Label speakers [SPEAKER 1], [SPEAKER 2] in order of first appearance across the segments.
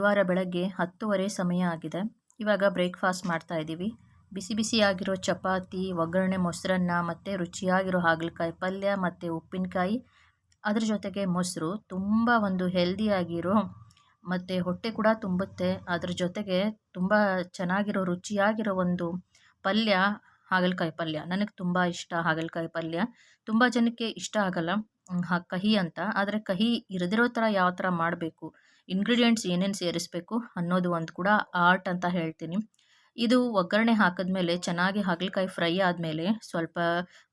[SPEAKER 1] ಬುಧವಾರ ಬೆಳಗ್ಗೆ ಹತ್ತುವರೆ ಸಮಯ ಆಗಿದೆ. ಇವಾಗ ಬ್ರೇಕ್ಫಾಸ್ಟ್ ಮಾಡ್ತಾ ಇದ್ದೀವಿ. ಬಿಸಿ ಬಿಸಿಯಾಗಿರೋ ಚಪಾತಿ, ಒಗ್ಗರಣೆ, ಮೊಸರನ್ನ ಮತ್ತು ರುಚಿಯಾಗಿರೋ ಹಾಗಲಕಾಯಿ ಪಲ್ಯ ಮತ್ತು ಉಪ್ಪಿನಕಾಯಿ. ಅದ್ರ ಜೊತೆಗೆ ಮೊಸರು ತುಂಬ ಒಂದು ಹೆಲ್ದಿಯಾಗಿರೋ ಮತ್ತು ಹೊಟ್ಟೆ ಕೂಡ ತುಂಬುತ್ತೆ. ಅದ್ರ ಜೊತೆಗೆ ತುಂಬ ಚೆನ್ನಾಗಿರೋ ರುಚಿಯಾಗಿರೋ ಒಂದು ಪಲ್ಯ, ಹಾಗಲಕಾಯಿ ಪಲ್ಯ. ನನಗೆ ತುಂಬ ಇಷ್ಟ ಹಾಗಲಕಾಯಿ ಪಲ್ಯ. ತುಂಬ ಜನಕ್ಕೆ ಇಷ್ಟ ಆಗಲ್ಲ ಕಹಿ ಅಂತ. ಆದರೆ ಕಹಿ ಇರದಿರೋ ಥರ ಯಾವ ಥರ ಮಾಡಬೇಕು? ಇಂಗ್ರೀಡಿಯೆಂಟ್ಸ್ ಏನೇನು ಸೇರಿಸ್ಬೇಕು ಅನ್ನೋದು ಒಂದು ಕೂಡ ಆರ್ಟ್ ಅಂತ ಹೇಳ್ತೀನಿ. ಇದು ಒಗ್ಗರಣೆ ಹಾಕಿದ್ಮೇಲೆ ಚೆನ್ನಾಗಿ ಹಾಗಲಕಾಯಿ ಫ್ರೈ ಆದಮೇಲೆ ಸ್ವಲ್ಪ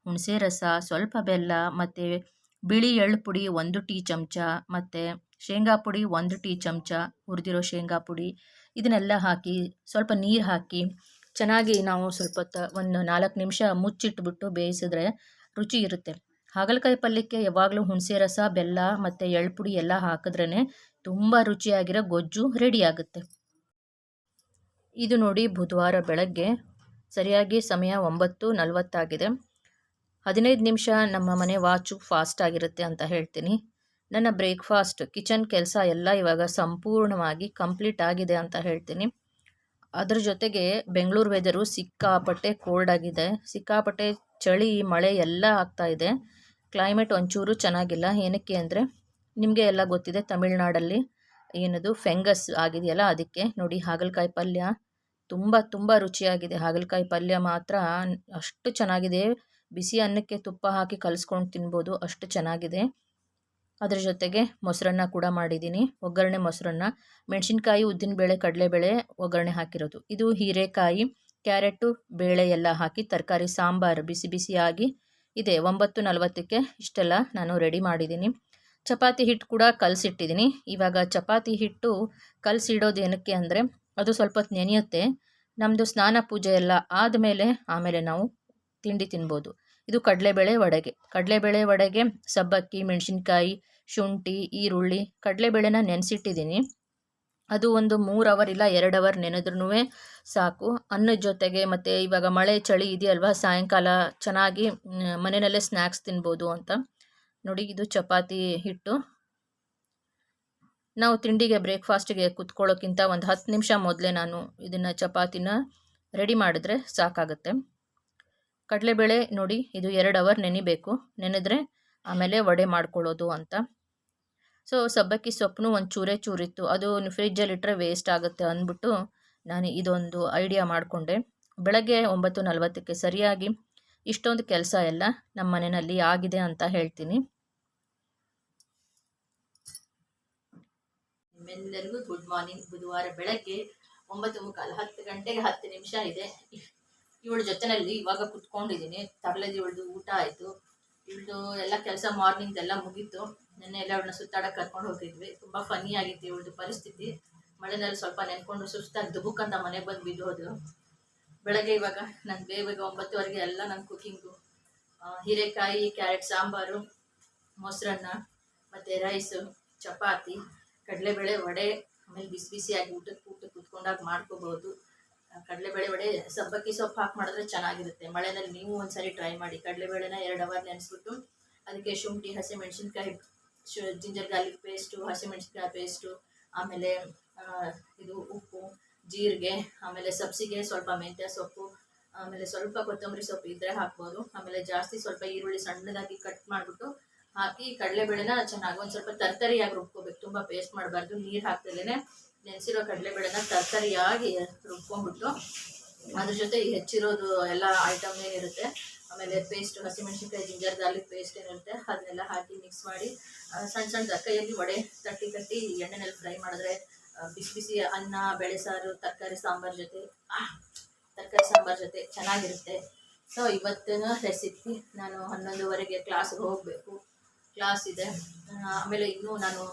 [SPEAKER 1] ಹುಣಸೆ ರಸ, ಸ್ವಲ್ಪ ಬೆಲ್ಲ, ಮತ್ತು ಬಿಳಿ ಎಳ್ಳು ಪುಡಿ ಒಂದು ಟೀ ಚಮಚ, ಮತ್ತು ಶೇಂಗಾ ಪುಡಿ ಒಂದು ಟೀ ಚಮಚ, ಹುರಿದಿರೋ ಶೇಂಗಾ ಪುಡಿ, ಇದನ್ನೆಲ್ಲ ಹಾಕಿ ಸ್ವಲ್ಪ ನೀರು ಹಾಕಿ ಚೆನ್ನಾಗಿ ನಾವು ಸ್ವಲ್ಪ ತ ಒಂದು ನಾಲ್ಕು ನಿಮಿಷ ಮುಚ್ಚಿಟ್ಬಿಟ್ಟು ಬೇಯಿಸಿದ್ರೆ ರುಚಿ ಇರುತ್ತೆ. ಹಾಗಲಕಾಯಿ ಪಲ್ಯಕ್ಕೆ ಯಾವಾಗಲೂ ಹುಣಸೆ ರಸ, ಬೆಲ್ಲ, ಮತ್ತು ಎಳ್ಳು ಪುಡಿ ಎಲ್ಲ ಹಾಕಿದ್ರೇ ತುಂಬ ರುಚಿಯಾಗಿರೋ ಗೊಜ್ಜು ರೆಡಿ ಆಗುತ್ತೆ. ಇದು ನೋಡಿ ಬುಧವಾರ ಬೆಳಗ್ಗೆ. ಸರಿಯಾಗಿ ಸಮಯ ಒಂಬತ್ತು ನಲವತ್ತಾಗಿದೆ. ಹದಿನೈದು ನಿಮಿಷ ನಮ್ಮ ಮನೆ ವಾಚು ಫಾಸ್ಟ್ ಆಗಿರುತ್ತೆ ಅಂತ ಹೇಳ್ತೀನಿ. ನನ್ನ ಬ್ರೇಕ್ಫಾಸ್ಟ್ ಕಿಚನ್ ಕೆಲಸ ಎಲ್ಲ ಇವಾಗ ಸಂಪೂರ್ಣವಾಗಿ ಕಂಪ್ಲೀಟ್ ಆಗಿದೆ ಅಂತ ಹೇಳ್ತೀನಿ. ಅದ್ರ ಜೊತೆಗೆ ಬೆಂಗಳೂರು ವೆದರು ಸಿಕ್ಕಾಪಟ್ಟೆ ಕೋಲ್ಡ್ ಆಗಿದೆ. ಸಿಕ್ಕಾಪಟ್ಟೆ ಚಳಿ, ಮಳೆ ಎಲ್ಲ ಆಗ್ತಾ ಇದೆ. ಕ್ಲೈಮೇಟ್ ಒಂಚೂರು ಚೆನ್ನಾಗಿಲ್ಲ. ಏನಕ್ಕೆ ಅಂದರೆ ನಿಮಗೆ ಎಲ್ಲ ಗೊತ್ತಿದೆ ತಮಿಳ್ನಾಡಲ್ಲಿ ಏನದು ಫೆಂಗಸ್ ಆಗಿದೆಯಲ್ಲ ಅದಕ್ಕೆ ನೋಡಿ ಹಾಗಲಕಾಯಿ ಪಲ್ಯ ತುಂಬ ತುಂಬ ರುಚಿಯಾಗಿದೆ. ಹಾಗಲಕಾಯಿ ಪಲ್ಯ ಮಾತ್ರ ಅಷ್ಟು ಚೆನ್ನಾಗಿದೆ. ಬಿಸಿ ಅನ್ನಕ್ಕೆ ತುಪ್ಪ ಹಾಕಿ ಕಲಿಸ್ಕೊಂಡು ತಿನ್ಬೋದು ಅಷ್ಟು ಚೆನ್ನಾಗಿದೆ. ಅದರ ಜೊತೆಗೆ ಮೊಸರನ್ನ ಕೂಡ ಮಾಡಿದ್ದೀನಿ. ಒಗ್ಗರಣೆ ಮೊಸರನ್ನ. ಮೆಣಸಿನ್ಕಾಯಿ ಉದ್ದಿನಬೇಳೆ ಕಡಲೆಬೇಳೆ ಒಗ್ಗರಣೆ ಹಾಕಿರೋದು. ಇದು ಹೀರೆಕಾಯಿ, ಕ್ಯಾರೆಟು, ಬೇಳೆ ಎಲ್ಲ ಹಾಕಿ ತರಕಾರಿ, ಸಾಂಬಾರು ಬಿಸಿ ಬಿಸಿಯಾಗಿ ಇದೆ. ಒಂಬತ್ತು ನಲವತ್ತಕ್ಕೆ ಇಷ್ಟೆಲ್ಲ ನಾನು ರೆಡಿ ಮಾಡಿದ್ದೀನಿ. ಚಪಾತಿ ಹಿಟ್ಟು ಕೂಡ ಕಲಸಿಟ್ಟಿದ್ದೀನಿ. ಇವಾಗ ಚಪಾತಿ ಹಿಟ್ಟು ಕಲಸಿಡೋದು ಏನಕ್ಕೆ ಅಂದರೆ, ಅದು ಸ್ವಲ್ಪ ನೆನೆಯುತ್ತೆ. ನಮ್ಮದು ಸ್ನಾನ ಪೂಜೆ ಎಲ್ಲ ಆದಮೇಲೆ ಆಮೇಲೆ ನಾವು ತಿಂಡಿ ತಿನ್ಬೋದು. ಇದು ಕಡಲೆಬೇಳೆ ವಡೆಗೆ. ಕಡಲೆಬೇಳೆ ವಡೆಗೆ ಸಬ್ಬಕ್ಕಿ, ಮೆಣಸಿನ್ಕಾಯಿ, ಶುಂಠಿ, ಈರುಳ್ಳಿ ಕಡಲೆಬೇಳೆನ ನೆನೆಸಿಟ್ಟಿದ್ದೀನಿ. ಅದು ಒಂದು ಮೂರು ಅವರ್ ಇಲ್ಲ ಎರಡು ಅವರ್ ನೆನೆದ್ರೂ ಸಾಕು. ಅನ್ನದ ಜೊತೆಗೆ ಮತ್ತು ಇವಾಗ ಮಳೆ ಚಳಿ ಇದೆಯಲ್ವ, ಸಾಯಂಕಾಲ ಚೆನ್ನಾಗಿ ಮನೆಯಲ್ಲೇ ಸ್ನ್ಯಾಕ್ಸ್ ತಿನ್ಬೋದು ಅಂತ. ನೋಡಿ, ಇದು ಚಪಾತಿ ಹಿಟ್ಟು. ನಾವು ತಿಂಡಿಗೆ, ಬ್ರೇಕ್ಫಾಸ್ಟಿಗೆ ಕುತ್ಕೊಳ್ಳೋಕ್ಕಿಂತ ಒಂದು ಹತ್ತು ನಿಮಿಷ ಮೊದಲೇ ನಾನು ಇದನ್ನು, ಚಪಾತಿನ ರೆಡಿ ಮಾಡಿದ್ರೆ ಸಾಕಾಗುತ್ತೆ. ಕಡಲೆಬೇಳೆ ನೋಡಿ, ಇದು ಎರಡು ಅವರ್ ನೆನಿಬೇಕು. ನೆನೆದ್ರೆ ಆಮೇಲೆ ವಡೆ ಮಾಡ್ಕೊಳ್ಳೋದು ಅಂತ. ಸೊ, ಸಬ್ಬಕ್ಕಿ ಸೊಪ್ಪು ಒಂದು ಚೂರೇ ಚೂರಿತ್ತು. ಅದು ಫ್ರಿಜ್ಜಲ್ಲಿ ಇಟ್ಟರೆ ವೇಸ್ಟ್ ಆಗುತ್ತೆ ಅಂದ್ಬಿಟ್ಟು ನಾನು ಇದೊಂದು ಐಡಿಯಾ ಮಾಡಿಕೊಂಡೆ. ಬೆಳಗ್ಗೆ ಒಂಬತ್ತು ನಲವತ್ತಕ್ಕೆ ಸರಿಯಾಗಿ ಇಷ್ಟೊಂದು ಕೆಲಸ ಎಲ್ಲ ನಮ್ಮ ಮನೆಯಲ್ಲಿ ಆಗಿದೆ ಅಂತ ಹೇಳ್ತೀನಿ. ನಿಮ್ಮೆಲ್ಲರಿಗೂ ಗುಡ್ ಮಾರ್ನಿಂಗ್ ಬುಧವಾರ ಬೆಳಗ್ಗೆ ಒಂಬತ್ತು ಮುಕ್ಕಾಲು ಹತ್ತು ಗಂಟೆಗೆ ಹತ್ತು ನಿಮಿಷ ಇದೆ. ಇವಳ ಜೊತೆನಲ್ಲಿ ಇವಾಗ ಕುತ್ಕೊಂಡಿದ್ದೀನಿ. ತರಲೆದು ಇವಳ್ದು ಊಟ ಆಯಿತು. ಇವಳ್ದು ಎಲ್ಲ ಕೆಲಸ ಮಾರ್ನಿಂಗ್ ಎಲ್ಲ ಮುಗೀತು. ನೆನ್ನೆ ಎಲ್ಲ ಅವಳನ್ನ ಸುತ್ತಾಡಕ್ಕೆ ಕರ್ಕೊಂಡು ಹೋಗಿದ್ವಿ. ತುಂಬ ಫನಿ ಆಗಿತ್ತು ಇವಳದು ಪರಿಸ್ಥಿತಿ. ಮಳೆನಲ್ಲಿ ಸ್ವಲ್ಪ ನೆನ್ಕೊಂಡು ಸುಸ್ತಾಗಿ ದುಬುಕ್ಕಂತ ಮನೆ ಬಂದು ಬಿದ್ದೋದು ಬೆಳಗ್ಗೆ ಇವಾಗ ನಾನು ಬೇಗ ಒಂಬತ್ತುವರೆಗೆ ಎಲ್ಲ ನನ್ನ ಕುಕ್ಕಿಂಗು ಹೀರೆಕಾಯಿ ಕ್ಯಾರೆಟ್ ಸಾಂಬಾರು, ಮೊಸರನ್ನ, ಮತ್ತು ರೈಸು ಚಪಾತಿ. ಕಡಲೆಬೇಳೆ ವಡೆ, ಆಮೇಲೆ ಬಿಸಿ ಬಿಸಿಯಾಗಿ ಊಟಕ್ಕೆ ಊಟಕ್ಕೆ ಕುತ್ಕೊಂಡಾಗ ಮಾಡ್ಕೋಬೋದು. ಕಡಲೆಬೇಳೆ ವಡೆ ಸಬ್ಬಕ್ಕಿ ಸೊಪ್ಪು ಹಾಕಿ ಮಾಡಿದ್ರೆ ಚೆನ್ನಾಗಿರುತ್ತೆ. ಮಳೆನಲ್ಲಿ ನೀವು ಒಂದ್ಸರಿ ಟ್ರೈ ಮಾಡಿ. ಕಡಲೆಬೇಳೆನ ಎರಡು ಅವರ್ ನೆನೆಸ್ಬಿಟ್ಟು ಅದಕ್ಕೆ ಶುಂಠಿ, ಹಸಿಮೆಣ್ಸಿನ್ಕಾಯಿ, ಶು ಜಿಂಜರ್ ಗಾರ್ಲಿಕ್ ಪೇಸ್ಟು ಹಸಿಮೆಣ್ಸಿನ್ಕಾಯಿ ಪೇಸ್ಟು ಆಮೇಲೆ ಇದು ಉಪ್ಪು, ಜೀರಿಗೆ, ಆಮೇಲೆ ಸಬ್ಸಿಗೆ ಸ್ವಲ್ಪ ಮೆಂತ್ಯ ಸೊಪ್ಪು, ಆಮೇಲೆ ಸ್ವಲ್ಪ ಕೊತ್ತಂಬರಿ ಸೊಪ್ಪು ಇದ್ದರೆ ಹಾಕ್ಬೋದು. ಆಮೇಲೆ ಜಾಸ್ತಿ ಸ್ವಲ್ಪ ಈರುಳ್ಳಿ ಸಣ್ಣದಾಗಿ ಕಟ್ ಮಾಡಿಬಿಟ್ಟು ಹಾಕಿ ಕಡಲೆಬೇಳೆನ ಚೆನ್ನಾಗಿ ಒಂದು ಸ್ವಲ್ಪ ತರ್ತರಿಯಾಗಿ ರುಬ್ಕೋಬೇಕು. ತುಂಬ ಪೇಸ್ಟ್ ಮಾಡಬಾರ್ದು, ನೀರು ಹಾಕ್ದಲೇ ನೆನೆಸಿರೋ ಕಡಲೆಬೇಳೆನ ತರ್ತರಿಯಾಗಿ ರುಬ್ಕೊಂಡ್ಬಿಟ್ಟು ಅದ್ರ ಜೊತೆ ಹೆಚ್ಚಿರೋದು ಎಲ್ಲ ಐಟಮ್ ಏನಿರುತ್ತೆ, ಆಮೇಲೆ ಪೇಸ್ಟ್ ಹಸಿಮೆಣ್ಸಿನ್ಕಾಯಿ ಜಿಂಜರ್ ಗಾರ್ಲಿಕ್ ಪೇಸ್ಟ್ ಏನಿರುತ್ತೆ, ಅದನ್ನೆಲ್ಲ ಹಾಕಿ ಮಿಕ್ಸ್ ಮಾಡಿ ಸಣ್ಣ ಸಣ್ಣ ಕೈಯಲ್ಲಿ ವಡೆ ತಟ್ಟಿ ತಟ್ಟಿ ಎಣ್ಣೆನಲ್ಲಿ ಫ್ರೈ ಮಾಡಿದ್ರೆ ಬಿಸಿ ಬಿಸಿ ಅನ್ನ, ಬೇಳೆ ಸಾರು, ತರಕಾರಿ, ಸಾಂಬಾರು ಜೊತೆ ತರಕಾರಿ, ಸಾಂಬಾರು ಜೊತೆ ಚೆನ್ನಾಗಿರುತ್ತೆ. ಸೊ ಇವತ್ತಿನ ರೆಸಿಪಿ ನಾನು ಹನ್ನೊಂದುವರೆಗೆ ಕ್ಲಾಸ್ಗೆ ಹೋಗಬೇಕು. ಕ್ಲಾಸ್ ಇದೆ. ಆಮೇಲೆ ಇನ್ನೂ ನಾನು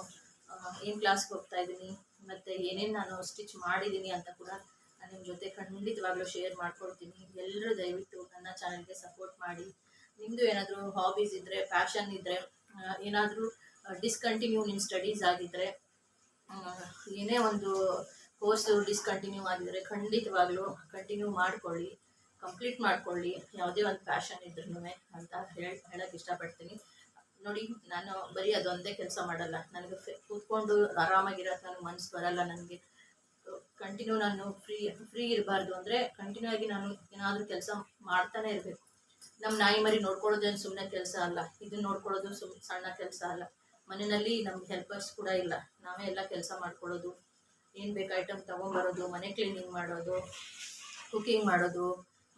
[SPEAKER 1] ಏನು ಕ್ಲಾಸ್ಗೆ ಹೋಗ್ತಾ ಇದ್ದೀನಿ, ಮತ್ತು ಏನೇನು ನಾನು ಸ್ಟಿಚ್ ಮಾಡಿದ್ದೀನಿ ಅಂತ ಕೂಡ ನಾನು ನಿಮ್ಮ ಜೊತೆ ಖಂಡಿತವಾಗ್ಲೂ ಶೇರ್ ಮಾಡ್ಕೊಳ್ತೀನಿ ಎಲ್ಲರೂ ದಯವಿಟ್ಟು ನನ್ನ ಚಾನಲ್ಗೆ ಸಪೋರ್ಟ್ ಮಾಡಿ. ನಿಮ್ಮದು ಏನಾದರೂ ಹಾಬೀಸ್ ಇದ್ದರೆ ಪ್ಯಾಷನ್ ಇದ್ದರೆ ಏನಾದರೂ ಡಿಸ್ಕಂಟಿನ್ಯೂ ನಿಮ್ಮ ಸ್ಟಡೀಸ್ ಆಗಿದ್ದರೆ ಏನೇ ಒಂದು ಕೋರ್ಸು ಡಿಸ್ಕಂಟಿನ್ಯೂ ಆಗಿದ್ದರೆ ಖಂಡಿತವಾಗ್ಲೂ ಕಂಟಿನ್ಯೂ ಮಾಡ್ಕೊಳ್ಳಿ ಕಂಪ್ಲೀಟ್ ಮಾಡ್ಕೊಳ್ಳಿ. ಯಾವುದೇ ಒಂದು ಪ್ಯಾಷನ್ ಇದ್ರೂ ಅಂತ ಹೇಳಿ ಹೇಳೋಕ್ಕೆ ಇಷ್ಟಪಡ್ತೀನಿ. ನೋಡಿ, ನಾನು ಬರೀ ಅದೊಂದೇ ಕೆಲಸ ಮಾಡಲ್ಲ. ನನಗೆ ಕೂತ್ಕೊಂಡು ಆರಾಮಾಗಿರೋದು ನನಗೆ ಮನಸ್ಸು ಬರಲ್ಲ ನನಗೆ. ಕಂಟಿನ್ಯೂ ನಾನು ಫ್ರೀ ಫ್ರೀ ಇರಬಾರ್ದು ಅಂದರೆ ಕಂಟಿನ್ಯೂ ಆಗಿ ನಾನು ಏನಾದರೂ ಕೆಲಸ ಮಾಡ್ತಾನೆ ಇರಬೇಕು. ನಮ್ಮ ನಾಯಿ ಮರಿ ನೋಡ್ಕೊಳ್ಳೋದೇನು ಸುಮ್ಮನೆ ಕೆಲಸ ಅಲ್ಲ. ಇದನ್ನ ನೋಡ್ಕೊಳ್ಳೋದು ಸುಮ್, ಸಣ್ಣ ಕೆಲಸ ಅಲ್ಲ. ಮನೆಯಲ್ಲಿ ನಮ್ಗೆ ಹೆಲ್ಪರ್ಸ್ ಕೂಡ ಇಲ್ಲ. ನಾವೇ ಎಲ್ಲ ಕೆಲಸ ಮಾಡ್ಕೊಳ್ಳೋದು. ಏನು ಬೇಕು ಐಟಮ್ ತೊಗೊಂಬರೋದು, ಮನೆ ಕ್ಲೀನಿಂಗ್ ಮಾಡೋದು ಕುಕಿಂಗ್ ಮಾಡೋದು,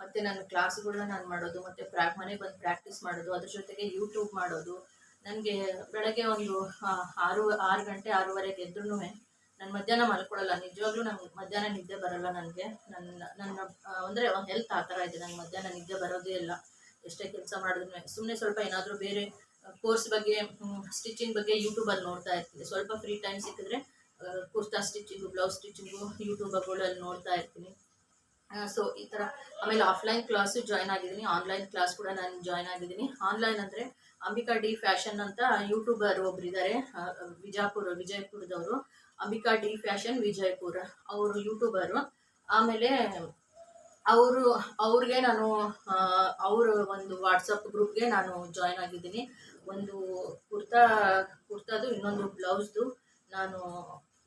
[SPEAKER 1] ಮತ್ತು ನನ್ನ ಕ್ಲಾಸ್ಗಳನ್ನ ನಾನು ಮಾಡೋದು, ಮತ್ತು ಪ್ರಾ ಮನೆಗೆ ಬಂದು ಪ್ರಾಕ್ಟೀಸ್ ಮಾಡೋದು, ಅದ್ರ ಜೊತೆಗೆ ಯೂಟ್ಯೂಬ್ ಮಾಡೋದು. ನನಗೆ ಬೆಳಗ್ಗೆ ಒಂದು ಆರು ಆರು ಗಂಟೆ ಆರೂವರೆಗೆ ಎದ್ರೂ ನಾನು ಮಧ್ಯಾಹ್ನ ಮಲ್ಕೊಳ್ಳಲ್ಲ. ನಿಜವಾಗ್ಲೂ ನಂಗೆ ಮಧ್ಯಾಹ್ನ ನಿದ್ದೆ ಬರಲ್ಲ ನನಗೆ. ನನ್ನ ನನ್ನ ಅಂದರೆ ಹೆಲ್ತ್ ಆ ಥರ ಇದೆ. ನಂಗೆ ಮಧ್ಯಾಹ್ನ ನಿದ್ದೆ ಬರೋದೇ ಇಲ್ಲ. ಎಷ್ಟೇ ಕೆಲಸ ಮಾಡಿದ್ರು ಸುಮ್ಮನೆ ಸ್ವಲ್ಪ ಏನಾದರೂ ಬೇರೆ ಕೋರ್ಸ್ ಬಗ್ಗೆ ಸ್ಟಿಚಿಂಗ್ ಬಗ್ಗೆ ಯೂಟ್ಯೂಬಲ್ಲಿ ನೋಡ್ತಾ ಇರ್ತೀನಿ. ಸ್ವಲ್ಪ ಫ್ರೀ ಟೈಮ್ ಸಿಕ್ಕಿದ್ರೆ ಕುರ್ತಾ ಸ್ಟಿಚಿಂಗು ಬ್ಲೌಸ್ ಸ್ಟಿಚಿಂಗು ಯೂಟ್ಯೂಬಗಳಲ್ಲಿ ನೋಡ್ತಾ ಇರ್ತೀನಿ. ಸೊ ಈ ಥರ. ಆಮೇಲೆ ಆಫ್ಲೈನ್ ಕ್ಲಾಸು ಜಾಯ್ನ್ ಆಗಿದ್ದೀನಿ. ಆನ್ಲೈನ್ ಕ್ಲಾಸ್ ಕೂಡ ನಾನು ಜಾಯ್ನ್ ಆಗಿದ್ದೀನಿ. ಆನ್ಲೈನ್ ಅಂದರೆ ಅಂಬಿಕಾ ಡಿ ಫ್ಯಾಷನ್ ಅಂತ ಯೂಟ್ಯೂಬರ್ ಒಬ್ರು ಇದ್ದಾರೆ ವಿಜಯಪುರ ವಿಜಯಪುರದವರು. ಅಂಬಿಕಾ ಡಿ ಫ್ಯಾಷನ್ ವಿಜಯಪುರ, ಅವರು ಯೂಟ್ಯೂಬರು. ಆಮೇಲೆ ಅವರು, ಅವ್ರಿಗೆ ನಾನು ಅವರು ಒಂದು ವಾಟ್ಸಪ್ ಗ್ರೂಪ್ಗೆ ನಾನು ಜಾಯ್ನ್ ಆಗಿದ್ದೀನಿ. ಒಂದು ಕುರ್ತಾ, ಕುರ್ತಾದು ಇನ್ನೊಂದು ಬ್ಲೌಸ್ದು ನಾನು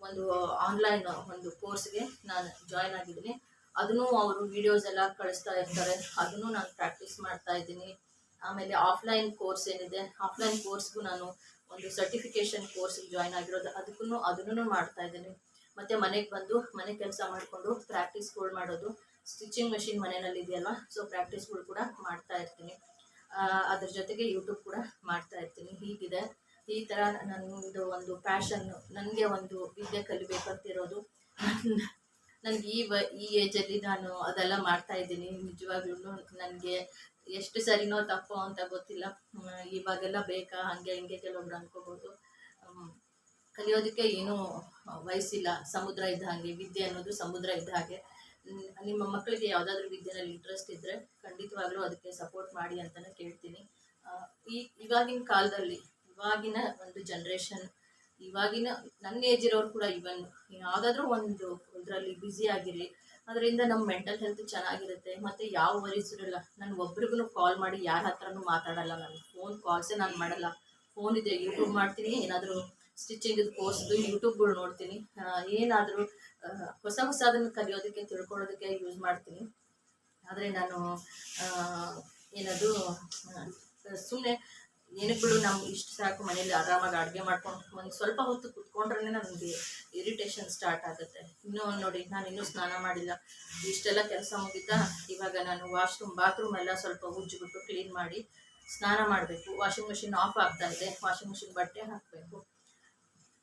[SPEAKER 1] ಒಂದು ಆನ್ಲೈನ್ ಒಂದು ಕೋರ್ಸ್ಗೆ ನಾನು ಜಾಯ್ನ್ ಆಗಿದ್ದೀನಿ. ಅದನ್ನು ಅವರು ವಿಡಿಯೋಸ್ ಎಲ್ಲ ಕಳಿಸ್ತಾ ಇರ್ತಾರೆ. ಅದನ್ನು ನಾನು ಪ್ರಾಕ್ಟೀಸ್ ಮಾಡ್ತಾ ಇದ್ದೀನಿ. ಆಮೇಲೆ ಆಫ್ಲೈನ್ ಕೋರ್ಸ್ ಏನಿದೆ ಆಫ್ಲೈನ್ ಕೋರ್ಸ್ಗೂ ನಾನು ಒಂದು ಸರ್ಟಿಫಿಕೇಷನ್ ಕೋರ್ಸಿಗೆ ಜಾಯ್ನ್ ಆಗಿರೋದು ಅದಕ್ಕೂ ಅದನ್ನು ಮಾಡ್ತಾ ಇದ್ದೀನಿ. ಮತ್ತು ಮನೆಗೆ ಬಂದು, ಮನೆ ಕೆಲಸ ಮಾಡಿಕೊಂಡು ಪ್ರಾಕ್ಟೀಸ್ಗಳು ಮಾಡೋದು ಸ್ಟಿಚಿಂಗ್ ಮೆಷಿನ್ ಮನೆಯಲ್ಲಿ ಇದೆಯಲ್ಲ ಸೊ ಪ್ರಾಕ್ಟೀಸ್ಗಳು ಕೂಡ ಮಾಡ್ತಾ ಇರ್ತೀನಿ. ಅದ್ರ ಜೊತೆಗೆ ಯೂಟ್ಯೂಬ್ ಕೂಡ ಮಾಡ್ತಾ ಇರ್ತೀನಿ. ಹೀಗಿದೆ. ಈ ಥರ ನನ್ನದು ಒಂದು ಪ್ಯಾಷನ್ ನನಗೆ ಒಂದು ವಿದ್ಯೆ ಕಲಿಬೇಕಂತಿರೋದು. ನನಗೆ ಈ ವ, ಈ ಏಜಲ್ಲಿ ನಾನು ಅದೆಲ್ಲ ಮಾಡ್ತಾ ಇದ್ದೀನಿ. ನಿಜವಾಗ್ಲೂ ನನಗೆ ಎಷ್ಟು ಸರಿನೋ ತಪ್ಪೋ ಅಂತ ಗೊತ್ತಿಲ್ಲ. ಇವಾಗೆಲ್ಲ ಬೇಕಾ? ಹಾಗೆ ಹಿಂಗೆ ಕೆಲವೊಬ್ರು ಅನ್ಕೋಬೋದು. ಹ್ಮ್, ಕಲಿಯೋದಕ್ಕೆ ಏನೂ ವಯಸ್ಸಿಲ್ಲ. ಸಮುದ್ರ ಇದ್ದ ಹಾಗೆ ವಿದ್ಯೆ ಅನ್ನೋದು ಸಮುದ್ರ ಇದ್ದ ಹಾಗೆ. ನಿಮ್ಮ ಮಕ್ಕಳಿಗೆ ಯಾವುದಾದ್ರೂ ವಿದ್ಯೆನಲ್ಲಿ ಇಂಟ್ರೆಸ್ಟ್ ಇದ್ದರೆ ಖಂಡಿತವಾಗ್ಲೂ ಅದಕ್ಕೆ ಸಪೋರ್ಟ್ ಮಾಡಿ ಅಂತಲೇ ಕೇಳ್ತೀನಿ. ಈ ಇವಾಗಿನ ಕಾಲದಲ್ಲಿ ಇವಾಗಿನ ಒಂದು ಜನ್ರೇಷನ್ ಇವಾಗಿನ ನನ್ನ ಏಜ್ ಇರೋರು ಕೂಡ ಇವನ್ ಯಾವುದಾದ್ರೂ ಒಂದು ಇದರಲ್ಲಿ ಬ್ಯುಸಿ ಆಗಿರಿ ಅದರಿಂದ ನಮ್ಮ ಮೆಂಟಲ್ ಹೆಲ್ತ್ ಚೆನ್ನಾಗಿರುತ್ತೆ. ಮತ್ತು ಯಾವ ವರೀಸ್ ಇರಲ್ಲ. ನಾನು ಒಬ್ರಿಗೂ ಕಾಲ್ ಮಾಡಿ ಯಾರ ಹತ್ರನೂ ಮಾತಾಡಲ್ಲ ನಾನು. ಫೋನ್ ಕಾಲ್ಸೇ ನಾನು ಮಾಡಲ್ಲ. ಫೋನ್ ಇದೆ ಯೂಟ್ಯೂಬ್ ಮಾಡ್ತೀನಿ, ಏನಾದರೂ ಸ್ಟಿಚಿಂಗ್ ಕೋರ್ಸ್ದು ಯೂಟ್ಯೂಬ್ಗಳು ನೋಡ್ತೀನಿ. ಏನಾದರೂ ಹೊಸ ಹೊಸ ಅದನ್ನು ಕಲಿಯೋದಕ್ಕೆ ತಿಳ್ಕೊಳ್ಳೋದಕ್ಕೆ ಯೂಸ್ ಮಾಡ್ತೀನಿ. ಆದರೆ ನಾನು ಏನದು ಸುಮ್ಮನೆ ಏನಕ್ಕೆ ನಮ್ಗೆ ಇಷ್ಟು ಸಾಕು ಮನೇಲಿ ಆರಾಮಾಗಿ ಅಡುಗೆ ಮಾಡ್ಕೊಂಡು ಒಂದು ಸ್ವಲ್ಪ ಹೊತ್ತು ಕುತ್ಕೊಂಡ್ರೆ ನನಗೆ ಇರಿಟೇಷನ್ ಸ್ಟಾರ್ಟ್ ಆಗುತ್ತೆ. ಇನ್ನೂ ನೋಡಿ, ನಾನು ಇನ್ನೂ ಸ್ನಾನ ಮಾಡಿಲ್ಲ. ಇಷ್ಟೆಲ್ಲ ಕೆಲಸ ಮುಗಿತಾ, ಇವಾಗ ನಾನು ವಾಶ್ರೂಮ್ ಬಾತ್ರೂಮ್ ಎಲ್ಲ ಸ್ವಲ್ಪ ಉಜ್ಜಿಬಿಟ್ಟು ಕ್ಲೀನ್ ಮಾಡಿ ಸ್ನಾನ ಮಾಡಬೇಕು. ವಾಷಿಂಗ್ ಮಿಷಿನ್ ಆಫ್ ಆಗ್ತಾ ಇದೆ. ವಾಷಿಂಗ್ ಮಿಷಿನ್ ಬಟ್ಟೆ ಹಾಕಬೇಕು.